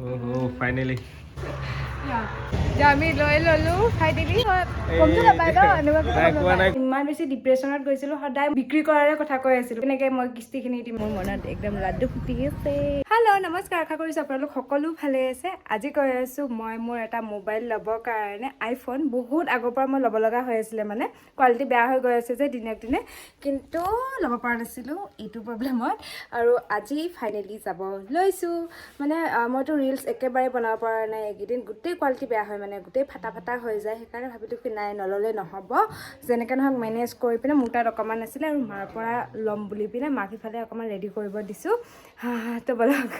Oh, আমি লৈ ললো খাই দিলি। ইমান বেছি ডিপ্ৰেশ্যনত গৈছিলো সদায় বিক্ৰী কৰাৰে কথা কৈ আছিলো। কেনেকে মই কিস্তিখিনি দিম মোৰ মনত একদম লাড্ডু ফুটি আছে। হেল্ল' নমস্কাৰ। আশা কৰিছোঁ আপোনালোক সকলো ভালে আছে। আজি কৈ আছোঁ মই মোৰ এটা মোবাইল ল'বৰ কাৰণে আইফোন বহুত আগৰ পৰা মই ল'ব লগা হৈ আছিলে মানে। কোৱালিটি বেয়া হৈ গৈ আছে যে দিনক দিনে। কিন্তু ল'ব পৰা নাছিলোঁ এইটো প্ৰব্লেমত। আৰু আজি ফাইনেলি যাব লৈছোঁ। মানে মইতো ৰিলচ একেবাৰে বনাব পৰা নাই। এইকেইদিন গোটেই কোৱালিটি বেয়া হয় মানে। গোটেই ফাটা ফাটা হৈ যায়। সেইকাৰণে ভাবিলোঁ কি নাই নল'লে নহ'ব। যেনেকৈ নহওক মেনেজ কৰি পিনে মোৰ তাত অকণমান আছিলে আৰু মাৰ পৰা ল'ম বুলি পিনে মাক ইফালে অকণমান ৰেডি কৰিব দিছোঁ। তো বলক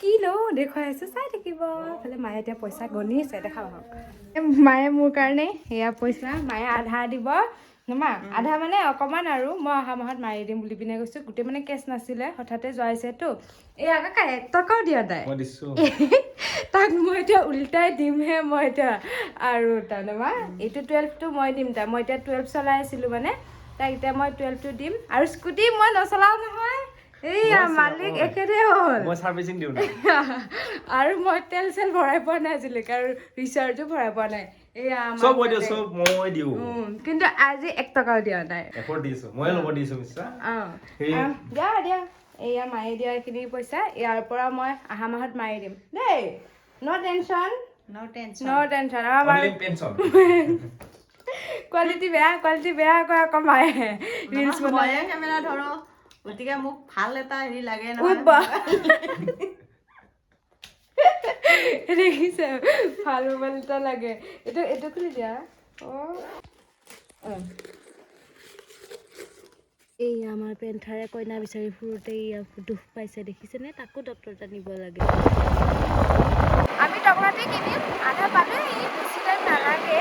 কি লওঁ দেখুৱাই আছোঁ চাই থাকিব। ইফালে মায়ে এতিয়া পইচা গণিছে দেখা পাওক মায়ে মোৰ কাৰণে সেয়া পইচা। মায়ে আধা দিব। মা আধা মানে অকণমান আৰু মই অহা মাহত মাৰি দিম বুলি পিনে কৈছোঁ। গোটেই মানে কেছ নাছিলে হঠাতে যোৱাইছেতো এই কাকা এক টকাও দিয়া দিছো। তাক মই এতিয়া উল্টাই দিমহে মই এতিয়া। আৰু তাৰমানে মা এইটো টুৱেলভটো মই দিম তাক মই এতিয়া টুৱেলভ চলাই আছিলোঁ মানে। তাক এতিয়া মই টুৱেলভটো দিম। আৰু স্কুটি মই নচলাওঁ নহয়। এইয়া মই মালিক চলাওঁ। একেৰে হ'ল। মই চাৰ্ভিচিং দিওঁ না। আৰু মই তেল চেল ভৰাই পোৱা নাই আজিলৈকে আৰু ৰিচাৰ্জো ভৰাই পোৱা নাই। কিন্তু আজি এক টকাও দিয়া নাই। ময়ে দিয়া দিয়া। এয়া মাৰি দিয়া এইখিনি পইচা। ইয়াৰ পৰা মই অহা মাহত মাৰি দিম। দেই ন' টেনশ্যন. ন' টেনশ্যন আমাৰ পেঞ্চন কোৱালিটি বেয়া কোৱালিটি বেয়া কয় আকৌ মায়ে ৰিলচ বনাই ময়ে কেমেৰা ধৰো। গতিকে মোক ভাল এটা হেৰি লাগে দেখিছে ভাল মোবাইল এটা লাগে। এইটো এইটো খুলি দিয়া। অঁ। এই আমাৰ পেন্থাৰে কইনা বিচাৰি ফুৰোতে দুখ পাইছে, দেখিছেনে? তাকো ডক্টৰ এটা নিব লাগে। আমি টকাতে কিনিম, আধা পালে এই বেছি টাইম নালাগে।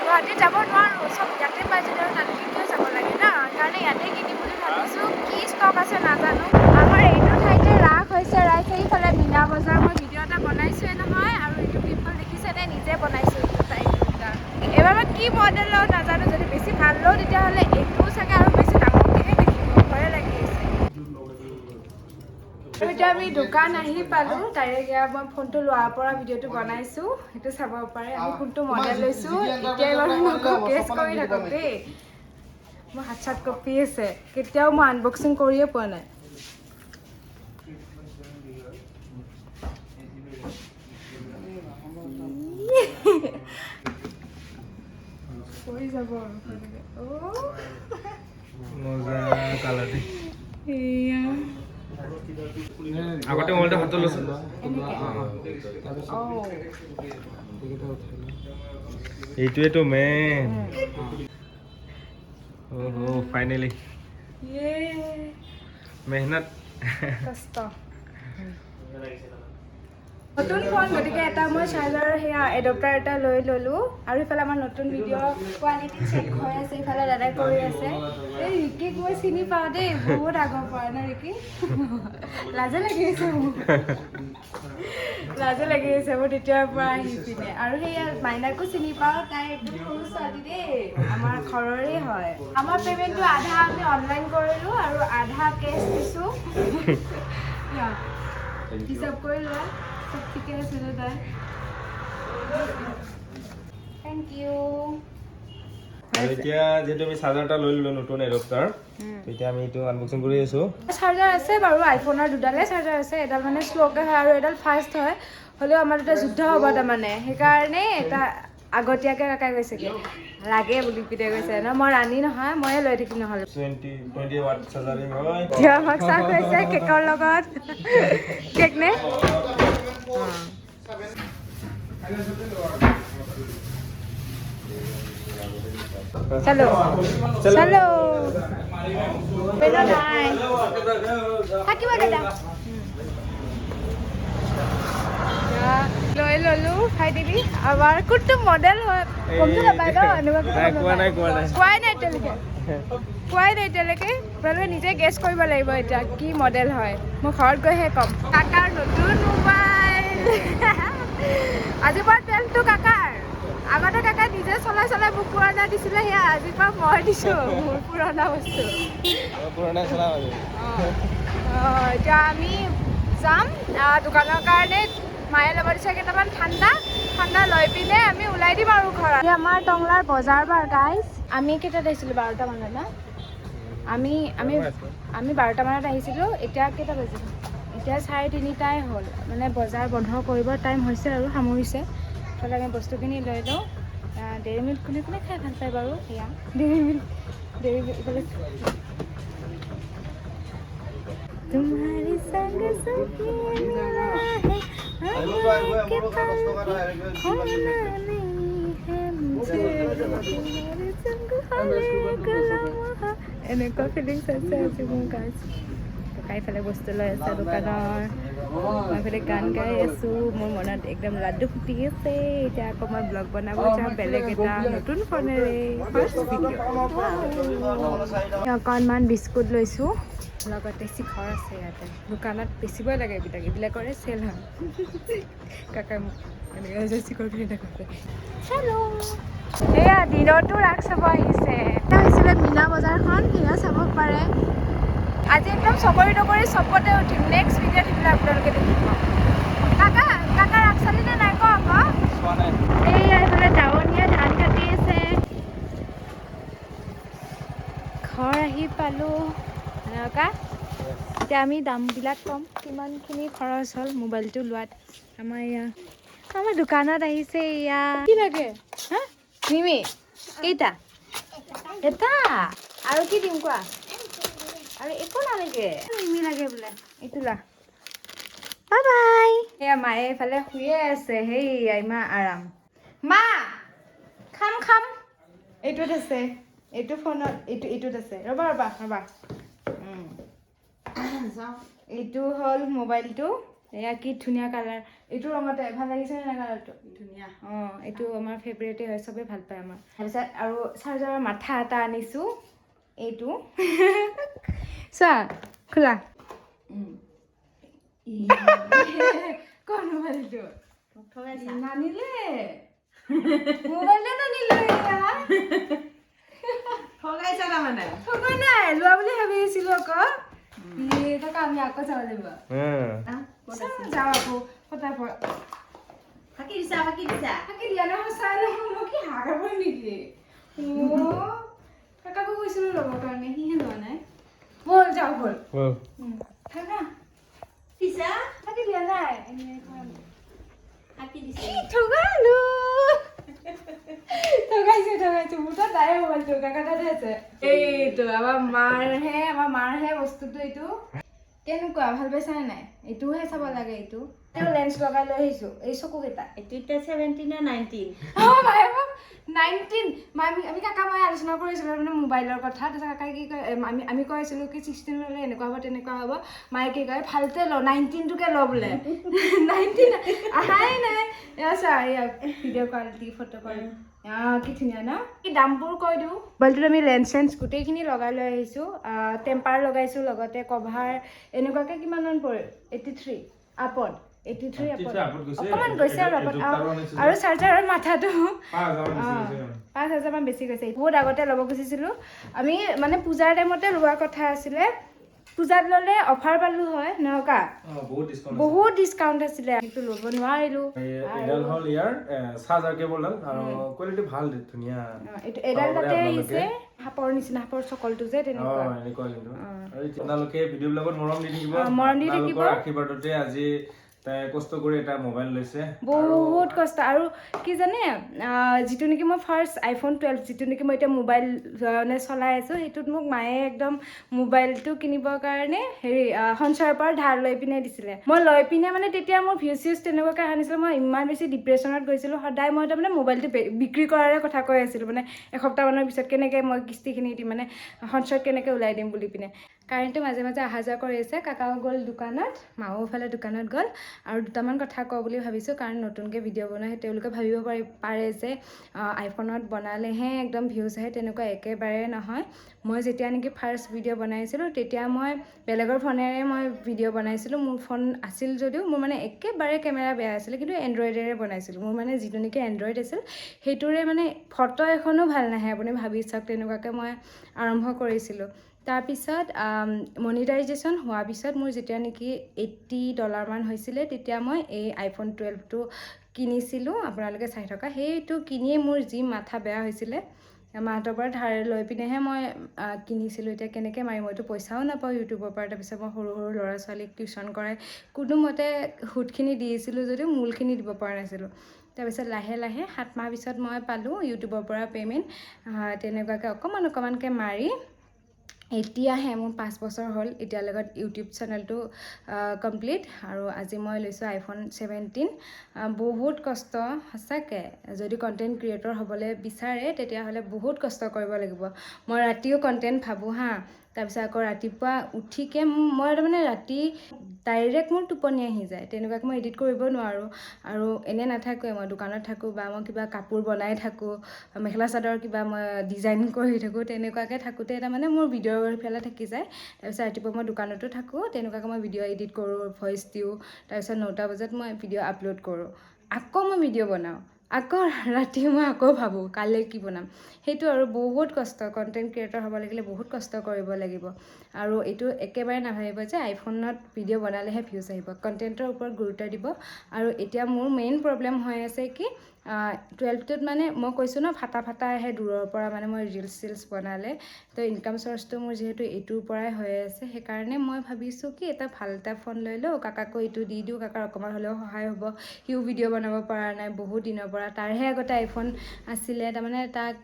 গুৱাহাটী যাব নোৱাৰোঁ, চব ইয়াতে পাই যদি আৰু তালৈকে যাব লাগে না? সেইকাৰণে ইয়াতে কিনিম বুলি ভাবিছোঁ। কি ষ্টক আছে নাজানো। আমাৰ এইটো ঠাইতে ৰাস হৈছে ৰাইজ এইফালে মীনা বজাৰ। মই ভিডিঅ' এটা বনাইছোৱে নহয়, আৰু এইটো পিম্পল দেখিছেনে? নিজে বনাইছোঁ এইটো এইবাৰ কি মডেল লওঁ নাজানো, যদি বেছি ভালো লওঁ তেতিয়াহ'লে এইটোও চাগে আৰু বেছি আৰু এতিয়া আমি দোকান আহি পালোঁ ডাইৰেক্ট ইয়াৰ মই ফোনটো লোৱাৰ পৰা ভিডিঅ'টো বনাইছোঁ সেইটো চাব পাৰে আমি কোনটো মডেল লৈছোঁ এতিয়াই বাৰু নকওঁ কেছ কৰি থাকক দেই। মোৰ হাত চাত কঁপি আছে কেতিয়াও মই আনবক্সিং কৰিয়ে পোৱা নাই। পৰি যাব আৰু মজা এয়া। আগতে মোবাইলটো হাতত লৈছো অ' এইটোৱেতো মেইন অহ ফাইনেলি ইয়ে মেহনত কষ্ট নতুন ফোন গতিকে এটা মই চাৰ্জাৰ সেয়া এডপ্টাৰ এটা লৈ ল'লোঁ। আৰু ইফালে আমাৰ নতুন ভিডিঅ' কোৱালিটি চেক হৈ আছে ইফালে দাদাই কৰি আছে। এই ৰিকিক মই চিনি পাওঁ দেই বহুত আগৰ পৰা ন ৰিকি? লাজে লাগি আছে মোৰ। লাজে লাগি আছে মোৰ তেতিয়াৰ পৰা আহি পিনে। আৰু সেয়া মাইনাকো চিনি পাওঁ তাই একদম সৰু ছোৱালী দেই। আমাৰ ঘৰৰে হয়। আমাৰ পে'মেণ্টটো আধা আমি অনলাইন কৰিলোঁ আৰু আধা কেছ দিছোঁ। হিচাপ কৰি লোৱা। চব ঠিকে আছে নে তাই থেংক ইউ আৰু এতিয়া যিহেতু আমি চাৰ্জাৰ এটা লৈ ল'লো নতুন এডপ্টাৰ এতিয়া আমি এইটো আনবক্সিং কৰি আছো। চাৰ্জাৰ আছে বাৰু আইফোনৰ দুডালে চাৰ্জাৰ আছে এডাল মানে শ্ল'কৈ হয় আৰু এডাল ফাষ্ট হয়। হ'লেও আমাৰ দুটা যুদ্ধ হ'ব তাৰমানে। সেইকাৰণে এটা আগতীয়াকৈ কাকাই কৈছেগৈ লাগে বুলি পিতে কৈছে। ন মই ৰাণী নহয় ময়ে লৈ থাকিম নহ'লে। আমাক চাহ খুৱাইছে কেকৰ লগত। কেক নে? চলো চলো পেল নাই থাকিব দাদা লৈ ললো খাই দিবি আমাৰ কোনটো মডেল হয় গমটো নাপায় ন এনেকুৱাকে নাই কোৱা নাই কোৱাই নাই এতিয়ালৈকে কোৱাই নাই এতিয়ালৈকে আপোনালোকে নিজে গেছ কৰিব লাগিব এতিয়া কি মডেল হয় মই ঘৰত গৈহে ক'ম কাকাৰ নতুন মোবাইল দিছিলে সেয়া আজিৰ পৰা মই দিছোঁ মোৰ পুৰণা বস্তু। পুৰণা চলা অঁ, এতিয়া আমি যাম দোকানৰ কাৰণে মায়ে দিছে কেইটামান ঠাণ্ডা ঠাণ্ডা লৈ পিনে আমি ওলাই দিম আৰু ঘৰত। আমাৰ টংলাৰ বজাৰ বাৰ গাইজ আমি কেইটাত আহিছিলোঁ বাৰটা মানত না? আমি আমি আমি বাৰটা মানত আহিছিলোঁ এতিয়া কেইটা বাজিল? এতিয়া চাৰে তিনিটাই হ'ল। মানে বজাৰ বন্ধ কৰিবৰ টাইম হৈছে আৰু সামৰিছে। তাতে আমি বস্তুখিনি লৈ লওঁ। ডেইৰী মিল্ক কোনে কোনে খাই ভাল পায় বাৰু সেয়া ডেইৰী মিল্ক ডেইৰী মিল্ক ইফালে तुम्हारी संग सखी मेरा है हमें के पल खोना नहीं है मुझे तुम्हारे संग हर एक लम्हा এনেকুৱা ফিলিংছ আছে আজি মোৰ গাছ ককাই ইফালে বস্তু লৈ আছে দোকানৰ। মই ইফালে গান গাই আছোঁ মোৰ মনত একদম লাড্ডু ফুটি আছে। এতিয়া আকৌ মই ব্লগ বনাব যাওঁ বেলেগ এটা নতুন ফোনেৰে। অকণমান বিস্কুট লৈছোঁ। লগতে শিখৰ আছে ইয়াতে। দোকানত বেচিবই লাগে এইবিলাক এইবিলাকৰে চেল হয়। কাকাই মোক দিনতো ৰাস চাব আহিছে। মীনা বজাৰখন সেয়া চাব পাৰে। আজি একদম চকৰি তকৰি চবতে উঠিম। নেক্সট ভিডিঅ'ত সেইবিলাক আপোনালোকে দেখিব কাকা কাকা ৰাস চালিনে নাই ক আকৌ? এইয়া এইফালে দাৱনীয়ে ধান কাটি আছে। ঘৰ আহি পালোঁ। এনেকুৱা এতিয়া আমি দামবিলাক ক'ম। কিমানখিনি খৰচ হ'ল মোবাইলটো লোৱাত? আমাৰ এয়া আমাৰ দোকানত আহিছে এয়া কি লাগে? হা? মিমি কেইটা এটা। আৰু কি দিম কোৱা? আৰু একো নালাগে। লাগে বোলে। এইটো লা। বাই বাই এয়া মায়ে এইফালে শুয়ে আছে। সেইয়া ইমান আৰাম। মা খাম খাম। এইটোত আছে। এইটো ফোনত এইটো এইটোত আছে। ৰ'বা ৰ'বা ৰ'বা। এইটো হ'ল মোবাইলটো। এয়া কি ধুনীয়া কালাৰ। এইটো ৰঙতে ভাল লাগিছে নে কালাৰটো? ধুনীয়া। অঁ এইটো আমাৰ ফেভৰেটেই হয় চবেই ভাল পায় আমাৰ। তাৰপিছত আৰু চাৰ্জাৰৰ মাথা এটা আনিছোঁ। এইটো। চোৱা খোলা কোন মোবাইলটো নাই লোৱা বুলি আছিলোঁ আকৌ ই থকা আমি আকৌ যাব লাগিব আহ, ক'ত চাওঁ, আছে? যাওঁ আকৌ ফটাফট ফাঁকি দিছা ফাঁকি দিছা তাকে দিয়া নাই সঁচাই নহয় মই কি হাগাব নেকি অ' কাকাকো কৈছিলোঁ ল'বৰ কাৰণে সিহে লোৱা নাই যাওঁ থাকি দিছা। ঠগালো? ঠগাইছো ঠগাইছো। মোবাইলটো এইটো আমাৰ মাৰহে আমাৰ মাৰহে বস্তুটো এইটো। কেনেকুৱা ভাল পাইছানে নাই? এইটোহে চাব লাগে এইটো। লেন্স লগাই লৈ আহিছো এই চকুকেইটা এইটো এতিয়া ছেভেণ্টিন নে নাইনটিন নাইনটিন আমি আমি কাকা মই আলোচনা কৰিছিলোঁ মানে মোবাইলৰ কথা তাৰপিছত কাকাই কি কয় আমি আমি কৈছিলোঁ কি ছিক্সটিন ল'লে এনেকুৱা হ'ব তেনেকুৱা হ'ব মায়ে কি কয় ভালতে ল নাইনটিনটোকে ল বোলে নাইনটিন আহাই নাই চা ভিডিঅ' কোৱালিটি ফটো কোৱালিটি কি ধুনীয়া ন কি দামবোৰ কৈ দিওঁ মোবাইলটোত আমি লেন্স চেন্স গোটেইখিনি লগাই লৈ আহিছোঁ টেম্পাৰ লগাইছোঁ লগতে কভাৰ এনেকুৱাকৈ কিমানমান পৰিল এইটি থ্ৰী আপত 83 আপত আপত গৈছে। অকণমান গৈছে আৰু আপত চাৰ্জাৰৰ মাথাটো। পাঁচ হাজাৰ মান বেছি গৈছে। পাঁচ হাজাৰমান বেছি গৈছে। বহুত আগতে ল'ব খুজিছিলোঁ। আমি মানে পূজাৰ টাইমতে লোৱাৰ কথা আছিলে। পূজাত ল'লে অফাৰ পালোঁ হয় নহকা অ, বহুত ডিছকাউণ্ট আছিলে। সেইটো ল'ব নোৱাৰিলোঁ। এইডাল হ'ল ইয়াৰ চাৰ্জাৰ কেবলডাল আৰু কোৱালিটি ভাল ধুনীয়া। এইটো এডাল তাতে। আহিছে সাপৰ নিচিনা সাপৰ চকলটো যে তেনেকুৱা। এনেকুৱা কিন্তু। আপোনালোকে ভিডিঅ' বিলাকত মৰম দি থাকিব। মৰম দি থাকিব। আশীৰ্বাদতে আজি তাই কষ্ট কৰি এটা মোবাইল লৈছে। বহুত কষ্ট। আৰু কি জানে যিটো নেকি মই ফাৰ্ষ্ট আইফোন টুৱেল্ভ যিটো নেকি মই এতিয়া মোবাইল মানে চলাই আছোঁ সেইটোত মোক মায়ে একদম মোবাইলটো কিনিবৰ কাৰণে হেৰি সঞ্চয়ৰ পৰা ধাৰ লৈ পিনে দিছিলে। মই লৈ পিনে মানে তেতিয়া মোৰ ভিউজ চিউজ তেনেকুৱাকৈ অহা নাছিলে মই ইমান বেছি ডিপ্ৰেশ্যনত গৈছিলোঁ। সদায় মই তাৰমানে মোবাইলটো বিক্ৰী কৰাৰে কথা কৈ আছিলোঁ মানে এসপ্তাহমানৰ পিছত কেনেকৈ মই কিস্তিখিনি দিম মানে সঞ্চয়ত কেনেকৈ ওলাই দিম বুলি পিনে। কাৰেণ্টটো মাজে মাজে অহা যোৱা কৰি আছে। কাকাও গ'ল দোকানত মাও ফালে দোকানত গ'ল। আৰু দুটামান কথা কওঁ বুলি ভাবিছোঁ কাৰণ নতুনকৈ ভিডিঅ' বনাই তেওঁলোকে ভাবিব পাৰি পাৰে যে আইফোনত বনালেহে একদম ভিউজ আহে তেনেকুৱা একেবাৰে নহয়। মই যেতিয়া নেকি ফাৰ্ষ্ট ভিডিঅ' বনাইছিলোঁ তেতিয়া মই বেলেগৰ ফোনেৰে মই ভিডিঅ' বনাইছিলোঁ। মোৰ ফোন আছিল যদিও মোৰ মানে একেবাৰে কেমেৰা বেয়া আছিলে কিন্তু এণ্ড্ৰইডেৰে বনাইছিলোঁ। মোৰ মানে যিটো নেকি এণ্ড্ৰইড আছিল সেইটোৰে মানে ফটো এখনো ভাল নাহে আপুনি ভাবি চাওক তেনেকুৱাকৈ মই আৰম্ভ কৰিছিলোঁ। তাৰপিছত মনিটাইজেশ্যন হোৱাৰ পিছত মোৰ যেতিয়া নেকি এইট্টি ডলাৰমান হৈছিলে তেতিয়া মই এই আইফোন টুৱেলভটো কিনিছিলোঁ আপোনালোকে চাই থকা। সেইটো কিনিয়ে মোৰ যি মাথা বেয়া হৈছিলে মাহঁতৰ পৰা ধাৰ লৈ পিনেহে মই কিনিছিলোঁ। এতিয়া কেনেকৈ মাৰিম মইতো পইচাও নাপাওঁ ইউটিউবৰ পৰা। তাৰপিছত মই সৰু সৰু ল'ৰা ছোৱালীক টিউশ্যন কৰাই কোনোমতে সুতখিনি দিছিলোঁ যদিও মূলখিনি দিব পৰা নাছিলোঁ। তাৰপিছত লাহে লাহে সাত মাহ পিছত মই পালোঁ ইউটিউবৰ পৰা পে'মেণ্ট তেনেকুৱাকৈ অকণমান অকণমানকৈ মাৰি এতিয়াহে মোৰ পাঁচ বছৰ হ'ল এতিয়ালৈকে ইউটিউব চেনেলটো কমপ্লিট আৰু আজি মই লৈছোঁ আইফোন ছেভেণ্টিন বহুত কষ্ট সঁচাকৈ। যদি কণ্টেণ্ট ক্ৰিয়েটৰ হ'বলৈ বিচাৰে তেতিয়াহ'লে বহুত কষ্ট কৰিব লাগিব। মই ৰাতিও কণ্টেণ্ট ভাবোঁ হাঁ। তাৰপিছত আকৌ ৰাতিপুৱা উঠিকে মই তাৰমানে ৰাতি ডাইৰেক্ট মোৰ টোপনি আহি যায় তেনেকুৱাকৈ মই এডিট কৰিব নোৱাৰোঁ। আৰু এনেই নাথাকোৱে মই দোকানত থাকোঁ বা মই কিবা কাপোৰ বনাই থাকোঁ মেখেলা চাদৰ কিবা মই ডিজাইন কৰি থাকোঁ তেনেকুৱাকৈ থাকোঁতে তাৰমানে মোৰ ভিডিঅ' ফালে থাকি যায়। তাৰপিছত ৰাতিপুৱা মই দোকানতো থাকোঁ তেনেকুৱাকৈ মই ভিডিঅ' এডিট কৰোঁ ভইচ দিওঁ। তাৰপিছত নটা বজাত মই ভিডিঅ' আপলোড কৰোঁ। আকৌ মই ভিডিঅ' বনাওঁ। আকৌ ৰাতি মই আকৌ ভাবোঁ কাইলৈ কি বনাম। সেইটো আৰু বহুত কষ্ট কণ্টেণ্ট ক্ৰিয়েটৰ হ'ব লাগিলে বহুত কষ্ট কৰিব লাগিব। আৰু এইটো একেবাৰে নাভাবিব যে আইফোনত ভিডিঅ' বনালেহে ভিউজ আহিব। কণ্টেণ্টৰ ওপৰত গুৰুত্ব দিব। আৰু এতিয়া মোৰ মেইন প্ৰব্লেম হৈ আছে কি টুৱেলভটোত মানে মই কৈছোঁ ন ফাটা ফাটা আহে দূৰৰ পৰা মানে মই ৰিলচ চিলচ বনালে। তো ইনকাম চ'ৰ্চটো মোৰ যিহেতু এইটোৰ পৰাই হৈ আছে সেইকাৰণে মই ভাবিছোঁ কি এটা ভাল এটা ফোন লৈ লওঁ কাকাকো এইটো দি দিওঁ কাকাৰ অকণমান হ'লেও সহায় হ'ব। সিও ভিডিঅ' বনাব পৰা নাই বহুত দিনৰ পৰা। তাৰহে আগতে আইফোন আছিলে তাৰমানে তাক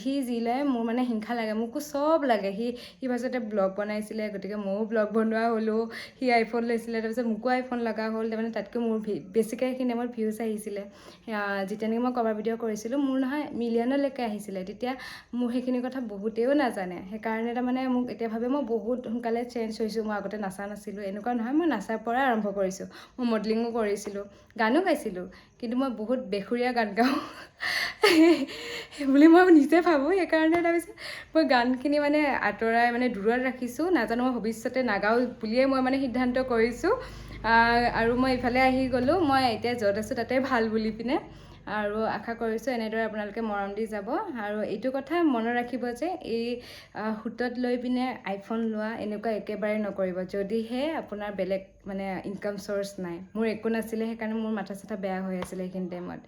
সি যি লয় মোৰ মানে হিংসা লাগে মোকো চব লাগে। সি সি মাজতে ব্লগ বনাইছিলে গতিকে ময়ো ব্লগ বনোৱা হ'লোঁ। সি আইফোন লৈছিলে তাৰপিছত মোকো আইফোন লগা হ'ল তাৰমানে তাতকৈ মোৰ বেছিকৈ সেইখিনি টাইমত ভিউজ আহিছিলে। আহ, যেতিয়া নেকি মই কভাৰ ভিডিঅ' কৰিছিলোঁ মোৰ নহয় মিলিয়নলৈকে আহিছিলে। তেতিয়া মোৰ সেইখিনি কথা বহুতেও নাজানে। সেইকাৰণে তাৰমানে মোক এতিয়া ভাবে মই বহুত সোনকালে চেঞ্জ হৈছোঁ মই আগতে নাচা নাছিলোঁ এনেকুৱা নহয় মই নাচাৰ পৰাই আৰম্ভ কৰিছোঁ। মই মডেলিঙো কৰিছিলোঁ গানো গাইছিলোঁ কিন্তু মই বহুত বেসুৰীয়া গান গাওঁ। বুলি মই নিজে ভাবোঁ সেইকাৰণে তাৰপিছত মই গানখিনি মানে আঁতৰাই মানে দূৰত ৰাখিছোঁ নাজানো মই ভৱিষ্যতে নাগাওঁ বুলিয়ে মই মানে সিদ্ধান্ত কৰিছোঁ। আৰু মই ইফালে আহি গ'লোঁ মই এতিয়া য'ত আছোঁ তাতে ভাল বুলি পিনে। আৰু আশা কৰিছোঁ এনেদৰে আপোনালোকে মৰম দি যাব। আৰু এইটো কথা মনত ৰাখিব যে এই সুতত লৈ পিনে আইফোন লোৱা এনেকুৱা একেবাৰে নকৰিব। যদিহে আপোনাৰ বেলেগ মানে ইনকাম চ'ৰ্চ নাই। মোৰ একো নাছিলে সেইকাৰণে মোৰ মাথা চাথা বেয়া হৈ আছিলে সেইখিনি টাইমত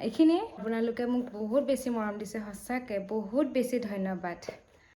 এইখিনিয়ে। আপোনালোকে মোক বহুত বেছি মৰম দিছে সঁচাকৈ। বহুত বেছি ধন্যবাদ।